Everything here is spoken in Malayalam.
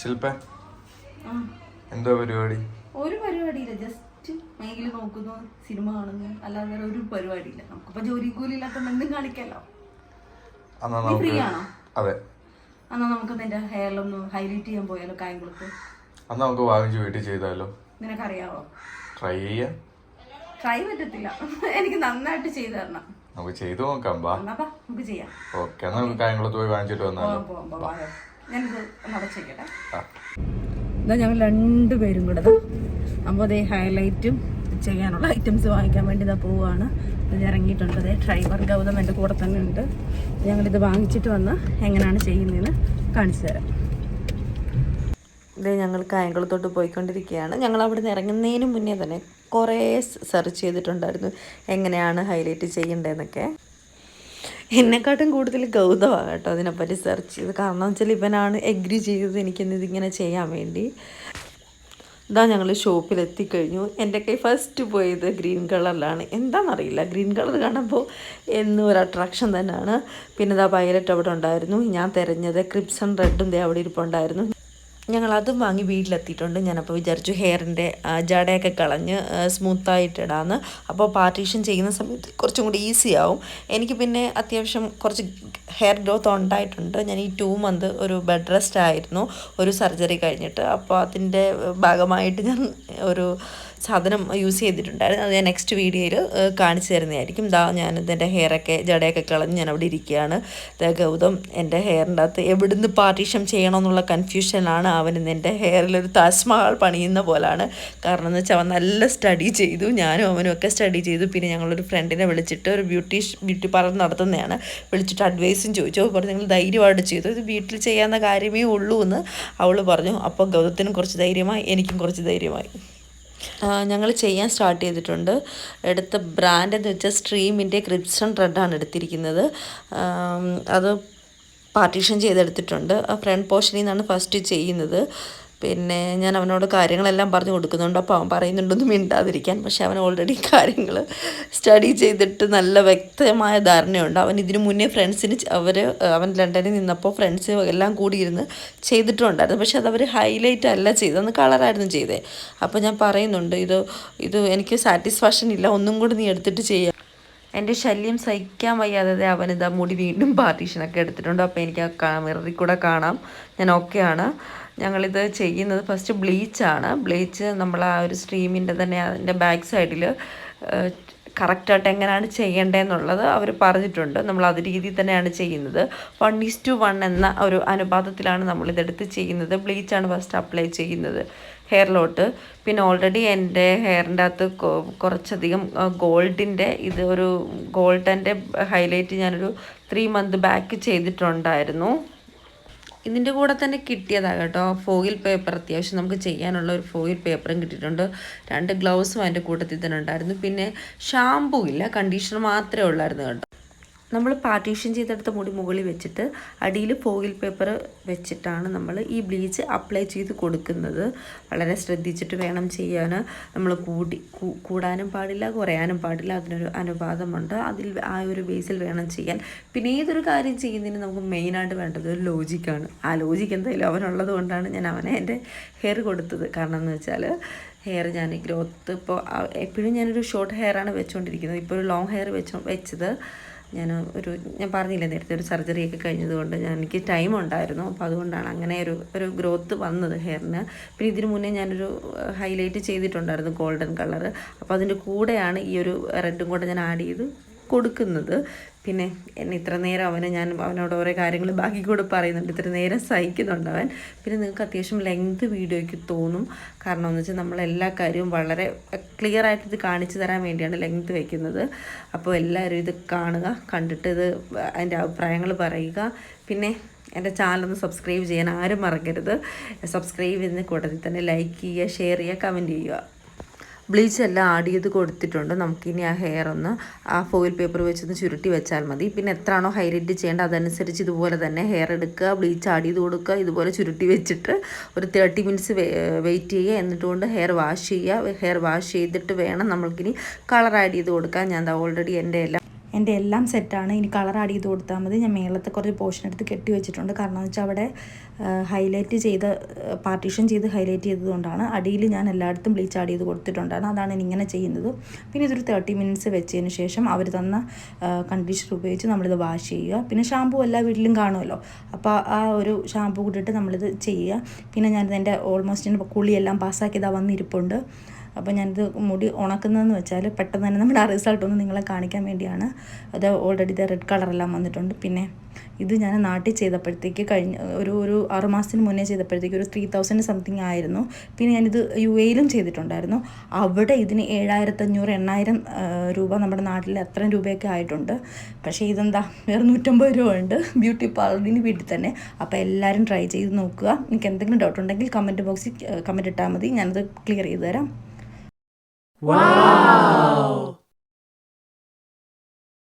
ശില്പ എന്തോ പരിപാടി? ഒരു പരിപാടിയില്ല ജസ്റ്റ് മൈകിൽ നോക്കുന്നു സിനിമ കാണുന്നു അല്ലാതെ വേറെ ഒരു പരിപാടിയില്ല. നമുക്കിപ്പോ ജോലി കൂലി ഇല്ലാത്ത എന്തും കാണിക്കാലോ ഫ്രീ ആണോ അതെ. എന്നാ നമുക്ക് നിന്റെ ഹെയറിലൊന്ന് ഹൈലൈറ്റ് ചെയ്യാൻ പോയാലോ കായംകുളത്ത്? അന്ന് നമുക്ക് വാങ്ങിച്ച് വീട്ടിൽ ചെയ്താലോ. നിനക്കറിയാവോ? ട്രൈ ചെയ്യാം. ട്രൈ പറ്റത്തില്ല. എനിക്ക് നന്നായിട്ട് ചെയ്തു തരണം. നമുക്ക് ചെയ്തു നോക്കാം ബാ. നമുക്ക് ചെയ്യാം. ഓക്കെ എന്നാ നമുക്ക് കായംകുളത്ത് പോയി വാങ്ങിച്ചിട്ട് വന്നാലോ. ഇതാ ഞങ്ങൾ രണ്ടുപേരും കൂടെ അപ്പോൾ അതേ ഹൈലൈറ്റും ചെയ്യാനുള്ള ഐറ്റംസ് വാങ്ങിക്കാൻ വേണ്ടി ഇതാ പോവുകയാണ് ഇത് ഇറങ്ങിയിട്ടുണ്ട് അതേ ഡ്രൈവർ ഗൗതം എന്റെ കൂടെ തന്നെ ഉണ്ട്. ഞങ്ങളിത് വാങ്ങിച്ചിട്ട് വന്ന് എങ്ങനെയാണ് ചെയ്യുന്നതെന്ന് കാണിച്ചു തരാം. ഇതേ ഞങ്ങൾ കായംകുളത്തോട്ട് പോയിക്കൊണ്ടിരിക്കുകയാണ്. ഞങ്ങൾ അവിടെ നിന്ന് ഇറങ്ങുന്നതിന് മുന്നേ തന്നെ കുറേ സെർച്ച് ചെയ്തിട്ടുണ്ടായിരുന്നു. എങ്ങനെയാണ് ഹൈലൈറ്റ് ചെയ്യേണ്ടതെന്നൊക്കെ. എന്നെക്കാട്ടും കൂടുതൽ ഗൗതമാണ് കേട്ടോ അതിനെപ്പറ്റി സെർച്ച് ചെയ്ത് കാരണം വെച്ചാൽ ഇവനാണ് എഗ്രി ചെയ്തത് എനിക്കിന്ന് ഇതിങ്ങനെ ചെയ്യാൻ വേണ്ടി. ഇതാ ഞങ്ങൾ ഷോപ്പിൽ എത്തിക്കഴിഞ്ഞു എന്റെ കൈ ഫസ്റ്റ് പോയത് ഗ്രീൻ കളറിലാണ് എന്താണെന്നറിയില്ല ഗ്രീൻ കളർ കാണുമ്പോൾ എന്നും ഒരു അട്രാക്ഷൻ തന്നെയാണ്. പിന്നെ ഇതാ വയലറ്റ് അവിടെ ഉണ്ടായിരുന്നു. ഞാൻ തിരഞ്ഞത് ക്രിപ്സൺ റെഡും ദേ അവിടെ ഇരിപ്പുണ്ടായിരുന്നു. ഞങ്ങൾ അതും വാങ്ങി വീട്ടിലെത്തിയിട്ടുണ്ട്. ഞാനപ്പോൾ വിചാരിച്ചു ഹെയറിന്റെ ജടയൊക്കെ കളഞ്ഞ് സ്മൂത്തായിട്ട് ഇടാമെന്ന് അപ്പോൾ പാർട്ടീഷൻ ചെയ്യുന്ന സമയത്ത് കുറച്ചും കൂടി ഈസി ആവും. എനിക്ക് പിന്നെ അത്യാവശ്യം കുറച്ച് ഹെയർ ഗ്രോത്ത് ഉണ്ടായിട്ടുണ്ട്. ഞാൻ ഈ ടു മന്ത് ഒരു ബെഡ് റെസ്റ്റ് ആയിരുന്നു. ഒരു സർജറി കഴിഞ്ഞിട്ട്. അപ്പോൾ അതിന്റെ ഭാഗമായിട്ട് ഞാൻ ഒരു സാധനം യൂസ് ചെയ്തിട്ടുണ്ടായിരുന്നു. അത് ഞാൻ നെക്സ്റ്റ് വീഡിയോയിൽ കാണിച്ചു തരുന്നതായിരിക്കും. ദാ ഞാൻ ഇതിന്റെ ഹെയറൊക്കെ ജടയൊക്കെ കളഞ്ഞ് ഞാൻ അവിടെ ഇരിക്കുകയാണ് ഗൗതം എന്റെ ഹെയറിന്റെ അകത്ത് എവിടുന്ന് പാർട്ടീഷൻ ചെയ്യണമെന്നുള്ള കൺഫ്യൂഷനാണ് അവൻ ഇന്ന് എന്റെ ഹെയറിലൊരു താജ്മഹൽ പണിയുന്ന പോലാണ്. കാരണം എന്ന് വെച്ചാൽ അവൻ നല്ല സ്റ്റഡി ചെയ്തു. ഞാനും അവനും ഒക്കെ സ്റ്റഡി ചെയ്തു. പിന്നെ ഞങ്ങളൊരു ഫ്രണ്ടിനെ വിളിച്ചിട്ട് ഒരു ബ്യൂട്ടി ബ്യൂട്ടി പാർലർ നടത്തുന്നതാണ്. വിളിച്ചിട്ട് അഡ്വൈസും ചോദിച്ചു. അപ്പോൾ പറഞ്ഞു നിങ്ങൾ ധൈര്യമായിട്ട് ചെയ്തു. ഇത് വീട്ടിൽ ചെയ്യാവുന്ന കാര്യമേ ഉള്ളൂ എന്ന് അവൾ പറഞ്ഞു അപ്പോൾ ഗൗതത്തിനും കുറച്ച് ധൈര്യമായി എനിക്കും കുറച്ച് ധൈര്യമായി. ഞങ്ങൾ ചെയ്യാൻ സ്റ്റാർട്ട് ചെയ്തിട്ടുണ്ട്. എടുത്ത ബ്രാൻഡ് എന്ന് വെച്ചാൽ സ്ട്രീമിന്റെ ക്രിപ്സൺ റെഡാണ് എടുത്തിരിക്കുന്നത്. അത് പാർട്ടീഷൻ ചെയ്തെടുത്തിട്ടുണ്ട്. ഫ്രണ്ട് പോർഷനിൽ നിന്നാണ് ഫസ്റ്റ് ചെയ്യുന്നത്. പിന്നെ ഞാൻ അവനോട് കാര്യങ്ങളെല്ലാം പറഞ്ഞു കൊടുക്കുന്നുണ്ട്. അപ്പോൾ അവൻ പറയുന്നുണ്ടൊന്നും മിണ്ടാതിരിക്കാൻ. പക്ഷെ അവൻ ഓൾറെഡി കാര്യങ്ങൾ സ്റ്റഡി ചെയ്തിട്ട് നല്ല വ്യക്തമായ ധാരണയുണ്ട്. അവൻ ഇതിനു മുന്നേ ഫ്രണ്ട്സിന് അവർ അവൻ ലണ്ടനിൽ നിന്നപ്പോൾ ഫ്രണ്ട്സ് എല്ലാം കൂടി ഇരുന്ന് ചെയ്തിട്ടുണ്ടായിരുന്നു. പക്ഷെ അത് ഹൈലൈറ്റ് അല്ല ചെയ്തത് അന്ന് കളറായിരുന്നു ചെയ്തത് അപ്പോൾ ഞാൻ പറയുന്നുണ്ട് ഇത് ഇത് എനിക്ക് സാറ്റിസ്ഫാക്ഷൻ ഇല്ല. ഒന്നും കൂടി നീ എടുത്തിട്ട് ചെയ്യാം. എന്റെ ശല്യം സഹിക്കാൻ വയ്യാതെ അവനിതാ മുടി വീണ്ടും പാർട്ടീഷനൊക്കെ എടുത്തിട്ടുണ്ട്. അപ്പോൾ എനിക്ക് ആ മിററിൽ കൂടെ കാണാം. ഞാൻ ഓക്കെയാണ് ഞങ്ങളിത് ചെയ്യുന്നത് ഫസ്റ്റ് ബ്ലീച്ചാണ് ബ്ലീച്ച് നമ്മൾ ആ ഒരു സ്ട്രീമിന്റെ തന്നെ അതിന്റെ ബാക്ക് സൈഡിൽ കറക്റ്റായിട്ട് എങ്ങനെയാണ് ചെയ്യേണ്ടതെന്നുള്ളത് അവർ പറഞ്ഞിട്ടുണ്ട്. നമ്മൾ അത് രീതിയിൽ തന്നെയാണ് ചെയ്യുന്നത്. വൺ ഈസ് ടു വൺ എന്ന ഒരു അനുപാതത്തിലാണ് നമ്മളിതെടുത്ത് ചെയ്യുന്നത്. ബ്ലീച്ചാണ് ഫസ്റ്റ് അപ്ലൈ ചെയ്യുന്നത് ഹെയറിലോട്ട് പിന്നെ ഓൾറെഡി എന്റെ ഹെയറിന്റെ അകത്ത് കുറച്ചധികം ഗോൾഡിന്റെ ഇത് ഒരു ഗോൾഡന്റെ ഹൈലൈറ്റ് ഞാനൊരു ത്രീ മന്ത് ബാക്ക് ചെയ്തിട്ടുണ്ടായിരുന്നു. ഇതിന്റെ കൂടെ തന്നെ കിട്ടിയതാണ് കേട്ടോ. ഫോയിൽ പേപ്പർ അത്യാവശ്യം നമുക്ക് ചെയ്യാനുള്ള ഒരു ഫോയിൽ പേപ്പറും കിട്ടിയിട്ടുണ്ട്. രണ്ട് ഗ്ലൗസും അതിന്റെ കൂട്ടത്തിൽ തന്നെ ഉണ്ടായിരുന്നു. പിന്നെ ഷാമ്പൂ ഇല്ല കണ്ടീഷണർ മാത്രമേ ഉള്ളായിരുന്നു കേട്ടോ. നമ്മൾ പാർട്ടീഷൻ ചെയ്തെടുത്ത മുടി മുകളിൽ വെച്ചിട്ട് അടിയിൽ ഫോയിൽ പേപ്പർ വെച്ചിട്ടാണ് നമ്മൾ ഈ ബ്ലീച്ച് അപ്ലൈ ചെയ്ത് കൊടുക്കുന്നത്. വളരെ ശ്രദ്ധിച്ചിട്ട് വേണം ചെയ്യാൻ നമ്മൾ കൂടി കൂടാനും പാടില്ല കുറയാനും പാടില്ല. അതിനൊരു അനുപാതമുണ്ട്. അതിൽ ആ ഒരു ബേസിൽ വേണം ചെയ്യാൻ. പിന്നെ ഏതൊരു കാര്യം ചെയ്യുന്നതിന് നമുക്ക് മെയിനായിട്ട് വേണ്ടത് ഒരു ലോജിക്കാണ് ആ ലോജിക്ക് എന്തായാലും അവനുള്ളത് കൊണ്ടാണ് ഞാൻ അവനെ എന്റെ ഹെയർ കൊടുത്തത്. കാരണം എന്ന് വെച്ചാൽ ഹെയർ ഞാൻ ഗ്രോത്ത് ഇപ്പോൾ എപ്പോഴും ഞാനൊരു ഷോർട്ട് ഹെയറാണ് വെച്ചുകൊണ്ടിരിക്കുന്നത് ഇപ്പോൾ ഒരു ലോങ് ഹെയർ വെച്ചോ വെച്ചത് ഞാൻ ഒരു ഞാൻ പറഞ്ഞില്ല നേരത്തെ ഒരു സർജറിയൊക്കെ കഴിഞ്ഞതുകൊണ്ട് ഞാൻ എനിക്ക് ടൈം ഉണ്ടായിരുന്നു. അപ്പോൾ അതുകൊണ്ടാണ് അങ്ങനെ ഒരു ഒരു ഗ്രോത്ത് വന്നത് ഹെയറിന്. പിന്നെ ഇതിനു മുന്നേ ഞാനൊരു ഹൈലൈറ്റ് ചെയ്തിട്ടുണ്ടായിരുന്നു ഗോൾഡൻ കളർ അപ്പോൾ അതിന്റെ കൂടെയാണ് ഈ ഒരു റെഡും കൂടെ ഞാൻ ആഡ് ചെയ്ത്. കൊടുക്കുന്നത്. പിന്നെ എന്നെ ഇത്ര നേരം അവനെ ഞാൻ അവനോട് ഓരോ കാര്യങ്ങൾ ബാക്കി കൂടെ പറയുന്നുണ്ട്. ഇത്ര നേരം സഹിക്കുന്നുണ്ട് അവൻ. പിന്നെ നിങ്ങൾക്ക് അത്യാവശ്യം ലെങ്ത് വീഡിയോയ്ക്ക് തോന്നും. കാരണം എന്ന് വെച്ചാൽ നമ്മൾ എല്ലാ കാര്യവും വളരെ ക്ലിയർ ആയിട്ട് ഇത് കാണിച്ചു തരാൻ വേണ്ടിയാണ് ലെങ്ത് വയ്ക്കുന്നത് അപ്പോൾ എല്ലാവരും ഇത് കാണുക കണ്ടിട്ട് ഇത് അതിന്റെ അഭിപ്രായങ്ങൾ പറയുക. പിന്നെ എന്റെ ചാനലൊന്ന് സബ്സ്ക്രൈബ് ചെയ്യാൻ ആരും മറക്കരുത്. സബ്സ്ക്രൈബ് ചെയ്യുന്ന കൂട്ടത്തിൽ തന്നെ ലൈക്ക് ചെയ്യുക ഷെയർ ചെയ്യുക കമന്റ് ചെയ്യുക. ബ്ലീച്ച് എല്ലാം ആഡ് ചെയ്ത് കൊടുത്തിട്ടുണ്ട്. നമുക്കിനി ആ ഹെയർ ഒന്ന് ആ ഫോയിൽ പേപ്പർ വെച്ചൊന്ന് ചുരുട്ടി വെച്ചാൽ മതി. പിന്നെ എത്രയാണോ ഹൈലൈറ്റ് ചെയ്യേണ്ടത് അതനുസരിച്ച് ഇതുപോലെ തന്നെ ഹെയർ എടുക്കുക ബ്ലീച്ച് ആഡ് ചെയ്ത് കൊടുക്കുക ഇതുപോലെ ചുരുട്ടി വെച്ചിട്ട് ഒരു തേർട്ടി മിനിറ്റ്സ് വെയിറ്റ് ചെയ്യുക. എന്നിട്ടുകൊണ്ട് ഹെയർ വാഷ് ചെയ്യുക. ഹെയർ വാഷ് ചെയ്തിട്ട് വേണം നമ്മൾക്കിനി കളർ ആഡ് ചെയ്ത് കൊടുക്കാൻ. ഞാൻ ഓൾറെഡി എന്റെ എല്ലാം എന്റെ എല്ലാം സെറ്റാണ്. ഇനി കളർ ആഡ് ചെയ്ത് കൊടുത്താൽ മതി. ഞാൻ മേളത്തെ കുറച്ച് പോർഷൻ എടുത്ത് കെട്ടി വെച്ചിട്ടുണ്ട്. കാരണം എന്ന് വെച്ചാൽ അവിടെ ഹൈലൈറ്റ് ചെയ്ത് പാർട്ടീഷൻ ചെയ്ത് ഹൈലൈറ്റ് ചെയ്തതുകൊണ്ടാണ് അടിയിൽ ഞാൻ എല്ലായിടത്തും ബ്ലീച്ച് ആഡ് ചെയ്ത് കൊടുത്തിട്ടുണ്ടാണ് അതാണ് ഇങ്ങനെ ചെയ്യുന്നത്. പിന്നെ ഇതൊരു തേർട്ടി മിനിറ്റ്സ് വെച്ചതിന് ശേഷം അവർ തന്ന കണ്ടീഷണർ ഉപയോഗിച്ച് നമ്മളിത് വാഷ് ചെയ്യുക. പിന്നെ ഷാമ്പു എല്ലാ വീട്ടിലും കാണുമല്ലോ. അപ്പോൾ ആ ഒരു ഷാമ്പു കൂട്ടിയിട്ട് നമ്മളിത് ചെയ്യുക. പിന്നെ ഞാനിത് എന്റെ ഓൾമോസ്റ്റ് എന്റെ കുളിയെല്ലാം പാസ്സാക്കിയതാ വന്നിരിപ്പുണ്ട്. അപ്പോൾ ഞാനിത് മുടി ഉണക്കുന്നതെന്ന് വെച്ചാൽ പെട്ടെന്ന് തന്നെ നമ്മുടെ ആ റിസൾട്ട് ഒന്ന് നിങ്ങളെ കാണിക്കാൻ വേണ്ടിയാണ്. അത് ഓൾറെഡി ഇത് റെഡ് കളറെല്ലാം വന്നിട്ടുണ്ട്. പിന്നെ ഇത് ഞാൻ നാട്ടിൽ ചെയ്തപ്പോഴത്തേക്ക് കഴിഞ്ഞ ഒരു ഒരു ആറ് മാസത്തിന് മുന്നേ ചെയ്തപ്പോഴത്തേക്ക് ഒരു ത്രീ തൗസൻഡ് സംതിങ് ആയിരുന്നു. പിന്നെ ഞാനിത് യു എയിലും ചെയ്തിട്ടുണ്ടായിരുന്നു. അവിടെ ഇതിന് ഏഴായിരത്തഞ്ഞൂറ് എണ്ണായിരം രൂപ നമ്മുടെ നാട്ടിൽ അത്രയും രൂപയൊക്കെ ആയിട്ടുണ്ട്. പക്ഷേ ഇതെന്താ വേറെ നൂറ്റമ്പത് രൂപ ഉണ്ട്. ബ്യൂട്ടി പാർലറിന് വീട്ടിൽ തന്നെ. അപ്പോൾ എല്ലാവരും ട്രൈ ചെയ്ത് നോക്കുക. നിങ്ങൾക്ക് എന്തെങ്കിലും ഡൗട്ട് ഉണ്ടെങ്കിൽ കമന്റ് ബോക്സിൽ കമന്റ് ഇട്ടാൽ മതി. ഞാനത് ക്ലിയർ ചെയ്ത് തരാം. Wow!